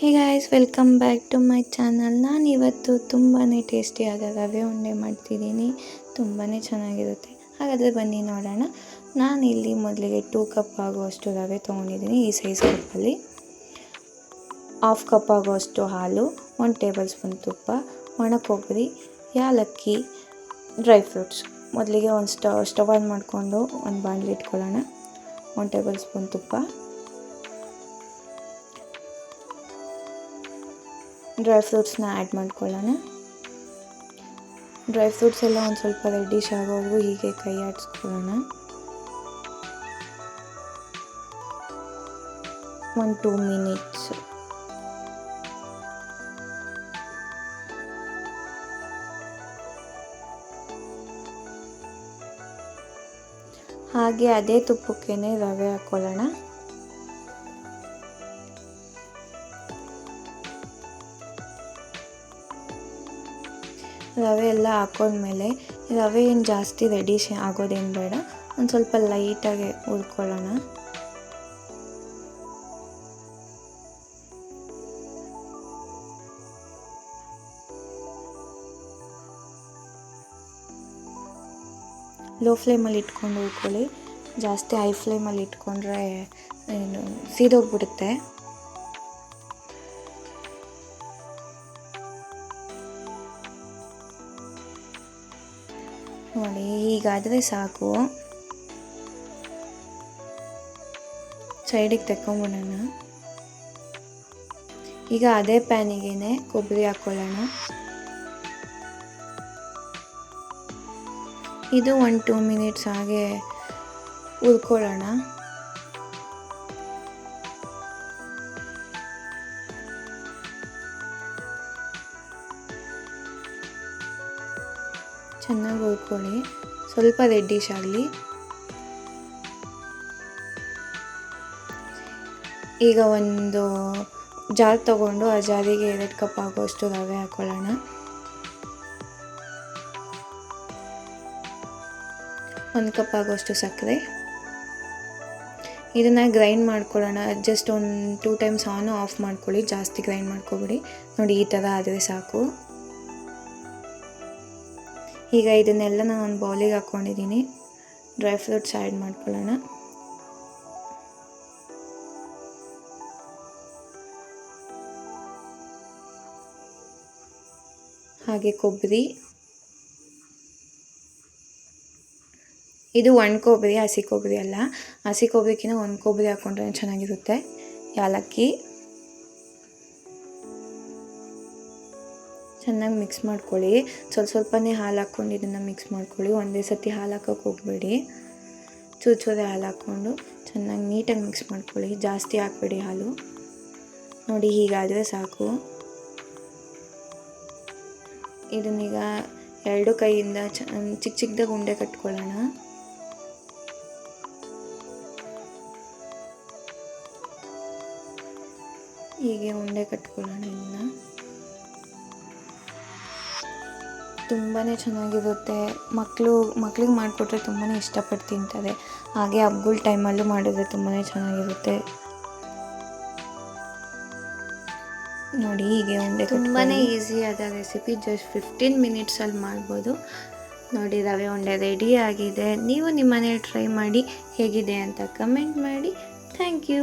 Hey guys welcome back to my channel ನಾನು ಇವತ್ತು ತುಂಬಾ ಟೇಸ್ಟಿಯಾದ ರವೆ ಉಂಡೆ ಮಾಡ್ತಿದ್ದೀನಿ. ತುಂಬಾ ಚೆನ್ನಾಗಿರುತ್ತೆ. ಹಾಗಾದರೆ ಬನ್ನಿ ನೋಡೋಣ. ನಾನು ಇಲ್ಲಿ ಮೊದಲಿಗೆ ಟೂ ಕಪ್ ಆಗುವಷ್ಟು ರವೆ ತೊಗೊಂಡಿದ್ದೀನಿ ಈ ಸೈಜ್ ಕಪ್ಪಲ್ಲಿ ಹಾಫ್ ಕಪ್ ಆಗುವಷ್ಟು ಹಾಲು ಒಂದು ಟೇಬಲ್ ಸ್ಪೂನ್ ತುಪ್ಪ ಒಣ ಕೊಬ್ಬರಿ ಯಾಲಕ್ಕಿ ಡ್ರೈ ಫ್ರೂಟ್ಸ್ ಮೊದಲಿಗೆ ಒಂದು ಸ್ಟವ್ ಸ್ಟವ್ ಆನ್ ಮಾಡಿಕೊಂಡು ಒಂದು ಬಾಣಲಿ ಇಟ್ಕೊಳ್ಳೋಣ. ಒಂದು ಟೇಬಲ್ ಸ್ಪೂನ್ ತುಪ್ಪ. ಡ್ರೈ ಫ್ರೂಟ್ಸ್ನ ಆ್ಯಡ್ ಮಾಡ್ಕೊಳ್ಳೋಣ. ಡ್ರೈ ಫ್ರೂಟ್ಸ್ ಎಲ್ಲ ಒಂದು ಸ್ವಲ್ಪ ರೆಡ್ಡಿಶ್ ಆಗೋವರೆಗೂ ಹೀಗೆ ಕೈ ಆಡಿಸ್ಕೊಳ್ಳೋಣ. ಒಂದು ಟೂ ಮಿನಿಟ್ಸ್ ಹಾಗೆ ಅದೇ ತುಪ್ಪಕ್ಕೇ ರವೆ ಹಾಕ್ಕೊಳ್ಳೋಣ ರವೆ ಎಲ್ಲ ಹಾಕೊಂಡ್ಮೇಲೆ ರವೆ ಏನು ಜಾಸ್ತಿ ರೆಡಿಶ್ ಆಗೋದೇನು ಬೇಡ. ಒಂದು ಸ್ವಲ್ಪ ಲೈಟಾಗಿ ಉಳ್ಕೊಳ್ಳೋಣ ಲೋ ಫ್ಲೇಮಲ್ಲಿ ಇಟ್ಕೊಂಡು ಉಳ್ಕೊಳ್ಳಿ ಜಾಸ್ತಿ ಹೈ ಫ್ಲೇಮಲ್ಲಿ ಇಟ್ಕೊಂಡ್ರೆ ಏನು, ಸೀದೋಗ್ಬಿಡುತ್ತೆ. ನೋಡಿ ಹೀಗಾದರೆ ಸಾಕು. ಸೈಡಿಗೆ ತಕೊಂಬಿಡೋಣ ಈಗ ಅದೇ ಪ್ಯಾನಿಗೆ ಕೊಬ್ಬರಿ ಹಾಕ್ಕೊಳ್ಳೋಣ ಇದು ಒಂದು ಟೂ ಮಿನಿಟ್ಸ್ ಹಾಗೆ ಹುರ್ಕೊಳ್ಳೋಣ ಚೆನ್ನಾಗಿ ಹುರ್ಕೊಳ್ಳಿ. ಸ್ವಲ್ಪ ರೆಡ್ಡಿಶ್ ಆಗಲಿ. ಈಗ ಒಂದು ಜಾರ್ ತಗೊಂಡು ಆ ಜಾರಿಗೆ ಎರಡು ಕಪ್ ಆಗೋಷ್ಟು ರವೆ ಹಾಕ್ಕೊಳ್ಳೋಣ ಒಂದು ಕಪ್ ಆಗೋಷ್ಟು ಸಕ್ಕರೆ. ಇದನ್ನು ಗ್ರೈಂಡ್ ಮಾಡ್ಕೊಳ್ಳೋಣ. ಜಸ್ಟ್ ಒಂದು ಟೂ ಟೈಮ್ಸ್ ಆನು ಆಫ್ ಮಾಡ್ಕೊಳ್ಳಿ. ಜಾಸ್ತಿ ಗ್ರೈಂಡ್ ಮಾಡ್ಕೊಬಿಡಿ. ನೋಡಿ ಈ ಥರ ಆದರೆ ಸಾಕು. ಈಗ ಇದನ್ನೆಲ್ಲ ನಾನು ಒಂದು ಬೌಲಿಗೆ ಹಾಕ್ಕೊಂಡಿದ್ದೀನಿ ಡ್ರೈ ಫ್ರೂಟ್ಸ್ ಆ್ಯಡ್ ಮಾಡ್ಕೊಳ್ಳೋಣ. ಹಾಗೆ ಕೊಬ್ಬರಿ. ಇದು ಒಣ ಕೊಬ್ಬರಿ, ಹಸಿ ಕೊಬ್ಬರಿ ಅಲ್ಲ. ಹಸಿ ಕೊಬ್ಬರಿಕಿಂತ ಒಣ ಕೊಬ್ಬರಿ ಹಾಕ್ಕೊಂಡ್ರೆ ಚೆನ್ನಾಗಿರುತ್ತೆ. ಯಾಲಕ್ಕಿ. ಚೆನ್ನಾಗಿ ಮಿಕ್ಸ್ ಮಾಡ್ಕೊಳ್ಳಿ. ಸ್ವಲ್ಪ ಸ್ವಲ್ಪನೇ ಹಾಲು ಹಾಕ್ಕೊಂಡು ಇದನ್ನು ಮಿಕ್ಸ್ ಮಾಡ್ಕೊಳ್ಳಿ. ಒಂದೇ ಸತಿ ಹಾಲು ಹಾಕೋಕೆ ಹೋಗಬೇಡಿ. ಚೂಚೋದೆ ಹಾಲು ಹಾಕ್ಕೊಂಡು ಚೆನ್ನಾಗಿ ನೀಟಾಗಿ ಮಿಕ್ಸ್ ಮಾಡ್ಕೊಳ್ಳಿ. ಜಾಸ್ತಿ ಹಾಕಬೇಡಿ ಹಾಲು. ನೋಡಿ, ಹೀಗಾದರೆ ಸಾಕು. ಇದನ್ನೀಗ ಎರಡು ಕೈಯಿಂದ ಚಿಕ್ಕ ಚಿಕ್ಕದಾಗಿ ಉಂಡೆ ಕಟ್ಕೊಳ್ಳೋಣ. ಹೀಗೆ ಉಂಡೆ ಕಟ್ಕೊಳ್ಳೋಣ ಇದನ್ನು. ತುಂಬಾ ಚೆನ್ನಾಗಿರುತ್ತೆ. ಮಕ್ಕಳು ಮಕ್ಳಿಗೆ ಮಾಡಿಕೊಟ್ರೆ ತುಂಬಾ ಇಷ್ಟಪಟ್ಟು ತಿಂತಾರೆ. ಹಾಗೆ ಹಬ್ಬಗಳ ಟೈಮಲ್ಲೂ ಮಾಡಿದ್ರೆ ತುಂಬಾ ಚೆನ್ನಾಗಿರುತ್ತೆ. ನೋಡಿ ಹೀಗೆ ಉಂಡೆ ತುಂಬಾ ಈಸಿಯಾದ ರೆಸಿಪಿ ಜಸ್ಟ್ ಫಿಫ್ಟೀನ್ ಮಿನಿಟ್ಸಲ್ಲಿ ಮಾಡ್ಬೋದು. ನೋಡಿ ರವೆ ಉಂಡೆ ರೆಡಿ ಆಗಿದೆ. ನೀವು ನಿಮ್ಮ ಮನೇಲಿ ಟ್ರೈ ಮಾಡಿ ಹೇಗಿದೆ ಅಂತ ಕಮೆಂಟ್ ಮಾಡಿ. Thank you